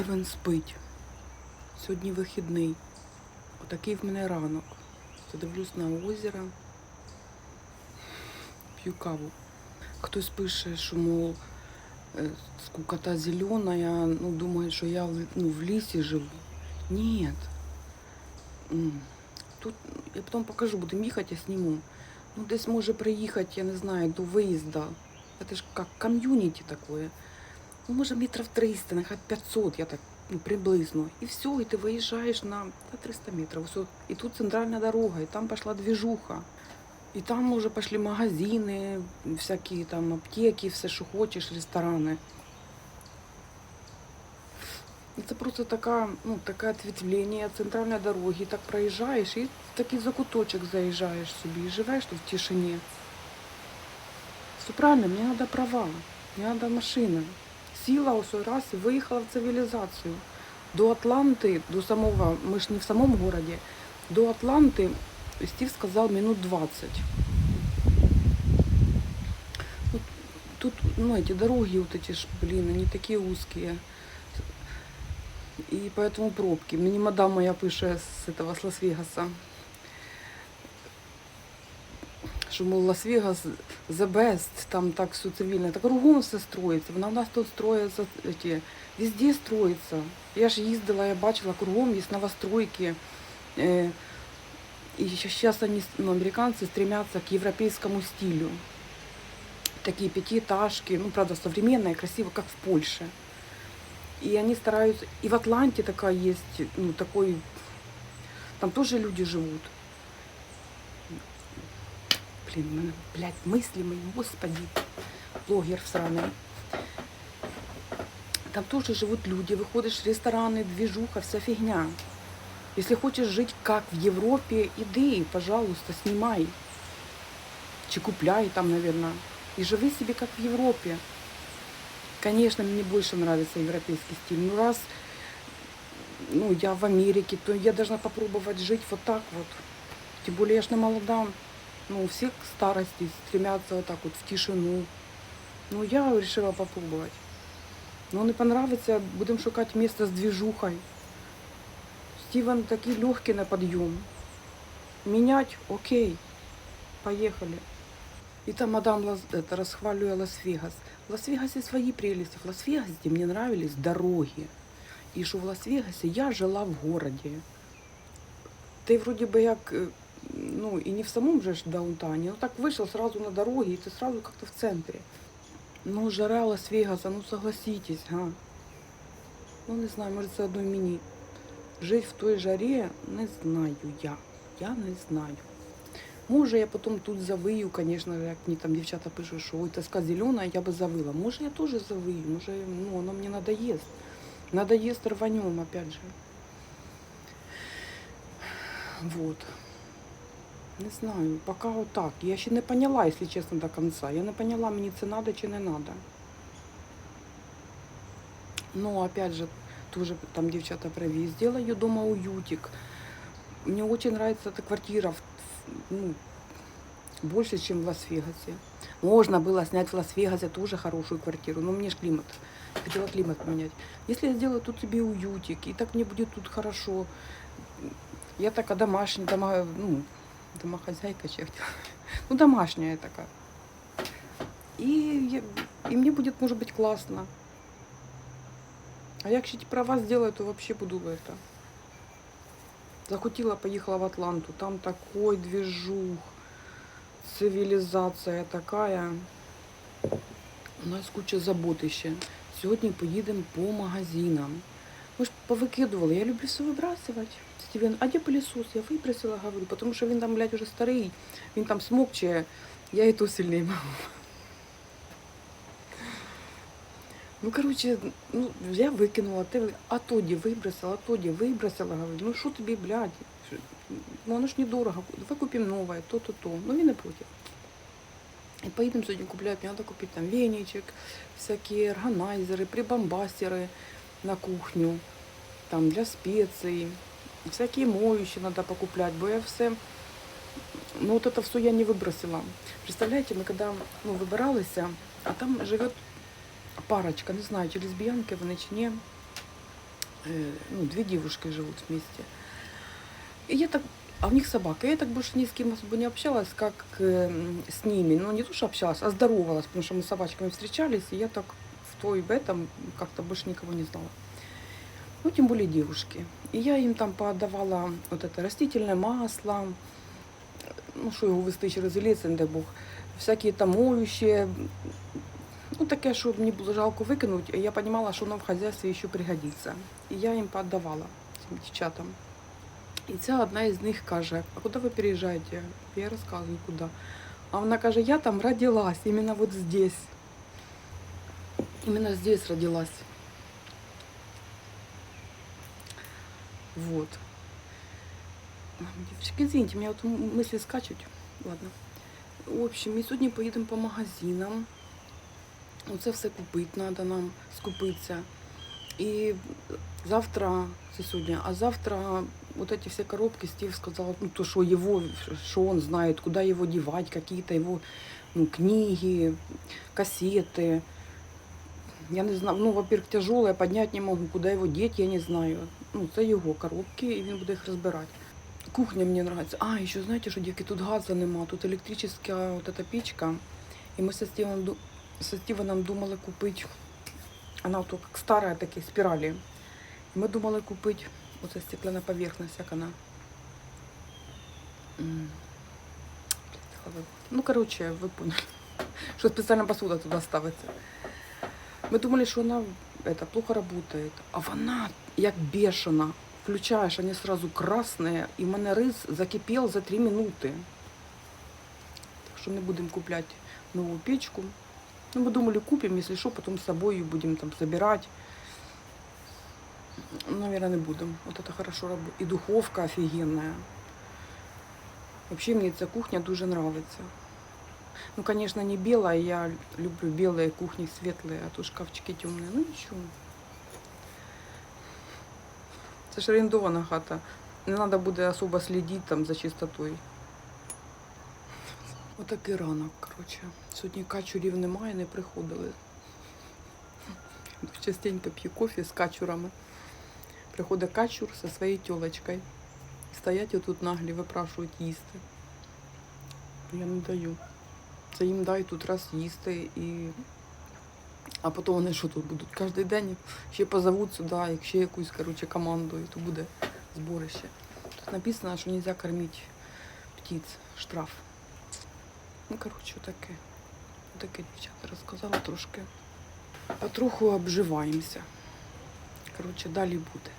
Стівен спить. Сьогодні вихідний. Отакий в мене ранок. Задивлюсь на озеро. П'ю каву. Хтось пише, що, мов, е, скукота зелена, ну, думає, що я ну, в лісі живу. Ні. Тут я потім покажу, будемо їхати, я зніму. Ну, десь може приїхати, я не знаю, до виїзду. Це ж як ком'юніті таке. Ну, може, метрів 300, нехай 500, я так ну, приблизно. І все, і ти виїжджаєш на 300 метрів. От- І тут центральна дорога, і там пішла двіжуха. І там уже пішли магазини, всякі там аптеки, все, що хочеш, ресторани. І це просто така, ну, таке відветвлення центральної дороги. Так проїжджаєш, і в такий закуточок заїжджаєш собі, і живеш тут в тишині. Все правильно, мені треба права, мені треба машина Сіла ось раз і виїхала в цивілізацію. До Атланти, до самого, ми ж не в самому городі, до Атланти Стів сказав минут 20. Тут, тут ну, эти дороги вот эти ж, блин, они такие узкие. И поэтому пробки. Мені мадам моя пише з этого, з Лас-Вегаса. Що, мол, Лас-Вегас the best, там так все цивільне. Так кругом все строїться. Вона в нас тут строїться, эти, везде строїться. Я ж їздила, я бачила, кругом є новостройки. Э, и сейчас они, ну, американцы стремятся к европейскому стилю. Такие пятиэтажки, ну, правда, современные, красиво, как в Польше. И они стараются... И в Атланте такая есть, ну, такой... Там тоже люди живут. Блин, блядь, мысли мои, господи. Блогер всраный. Там тоже живут люди, выходишь в рестораны, движуха, вся фигня. Если хочешь жить как в Европе, иди, пожалуйста, снимай. Чи купляй там, наверное. И живи себе как в Европе. Конечно, мне больше нравится европейский стиль. Ну, раз ну, я в Америке, то я должна попробовать жить вот так вот. Тем более я ж не молода. Ну, все к старости стремятся вот так вот в тишину. Ну, я решила попробовать. Но не понравится, будем шукать место с движухой. Стивен такий легкий на подъем. Менять? Окей. Поехали. И там мадам Лас, это, расхваливая Лас-Вегас. В Лас-Вегасе свои прелести. В Лас-Вегасе мне нравились дороги. И что в Лас-Вегасе я жила в городе. Ты вроде бы як, э, ну, и не в самом же даунтауне, но так вышел сразу на дороге, и ты сразу как-то в центре. Ну, жара Лас-Вегаса, ну согласитесь, га. Ну, не знаю, може це одно мені. Жить в той жарі не знаю я. Я не знаю. Може, я потім тут завию, звісно, як мені там дівчата пишуть, що ой, тоска зелена, я би завила. Може, я теж завию, може, ну, воно мені надоест. Надоест рванем, опять же. Вот. Не знаю, пока отак. Я ще не поняла, якщо чесно, до кінця. Я не поняла, мені це надо чи не надо. Ну, опять же, тоже там девчата привез. Делаю дома уютик. Мне очень нравится эта квартира, ну, больше, чем в Лас-Вегасе. Можно было снять в Лас-Вегасе тоже хорошую квартиру, но мне ж климат. Хотела климат поменять. Если я сделаю тут себе уютик, и так мне будет тут хорошо. Я такая домашняя, дома, ну, домохозяйка, чи. Ну, домашняя такая. И, я- и мне будет, может быть, классно. А як ще ті права сделаю, то вообще буду в это. Захотіла, поїхала в Атланту. Там такой движух. Цивілізація такая. У нас куча забот ще. Сьогодні поїдемо по магазинам. Ми ж повикидували. Я люблю все вибрасувати. Стівен, а де пилісос? Я вибросила, говорю, тому що він там, блядь, уже старий. Він там смокче. Я і то сильніше можу. Ну, короче, ну, я викинула, ти, а тоді вибросила, а тоді вибросила. Говорю, ну що тобі, блядь, ну воно ж недорого, давай купимо нове, то-то, то. Ну він не проти. І поїдемо сьогодні купляти, треба купити там веничок, всякі органайзери, прибамбасери на кухню, там для специй, всякі моющі треба покупляти, бо я все, ну вот это все я не выбросила. Представляете, ми коли ну, вибиралися, а там живет парочка, не знаю, чи лесбіянки вони чи ні. э, ну, две девушки живут вместе. И я так, а у них собака, я так больше ни с кем особо не общалась, как э, с ними. Ну, не то, что общалась, а здоровалась, потому что мы с собачками встречались, и я так в той, в этом как-то больше никого не знала. Ну, тем более девушки. И я им там подавала вот это растительное масло, ну, що його вести через ліс, не дай Бог, всякі там моющі, ну, таке, що мені було жалко викинути, і я розуміла, що воно в хазяйстві ще пригодиться. І я їм подавала цим дівчатам. І ця одна із них каже, а куди ви переїжджаєте? Я розказую, куди. А вона каже, я там родилась, іменно вот здесь. Именно здесь родилась. Вот. Девочки, извините, у меня вот м- мысли скачут. Ладно. В общем, ми сьогодні поїдемо по магазинам. Оце все купити треба нам, скупитися. І завтра, це сьогодні, а завтра вот эти все коробки Стив сказал, ну, то, что его, что он знает, куда его девать, какие-то его ну, книги, кассеты. Я не знаю, ну, во-первых, тяжелое, поднять не могу, куда его деть, я не знаю. Ну, це його коробки, і він буде їх розбирати. Кухня мне нравится. А, еще знаете, что, девки, тут газа нема, тут электрическая вот эта печка. И мы со Стивеном, ду- со Стивеном думали купить, она вот как старая, такие спирали. И мы думали купить, вот эта стеклянная поверхность, как она. М. Ну, короче, вы поняли, что специально посуда туда ставится. Мы думали, что она это плохо работает. А вона як бешена. Включаешь, они сразу красные, и в мене рис закипел за 3 минуты. Так что не будем куплять новую печку. Ну, мы думали, купим, если что, потом с собой ее будем там собирать. Наверное, не будем. Вот это хорошо работает. И духовка офигенная. Вообще мне эта кухня дуже нравится. Ну, конечно, не белая, я люблю белые кухни, светлые, а то шкафчики темные. Ну, ничего. Це ж орендована хата. Не треба буде особо слідити там за чистотою. Отакий ранок, коротше. Сьогодні качурів немає, не приходили. Частенько п'ю кофе з качурами. Приходить качур зі своєю тілочкою. Стоять отут наглі, випрашують їсти. Я не даю. Це їм дай тут раз їсти і. А потім вони що тут будуть? Кожен день ще позовуть сюди, як ще якусь коротше, команду, і то буде зборище. Тут написано, що не можна кормити птиць, штраф. Ну, коротше, отаке. Отаке дівчата розказала трошки. Потроху обживаємося. Коротше, далі буде.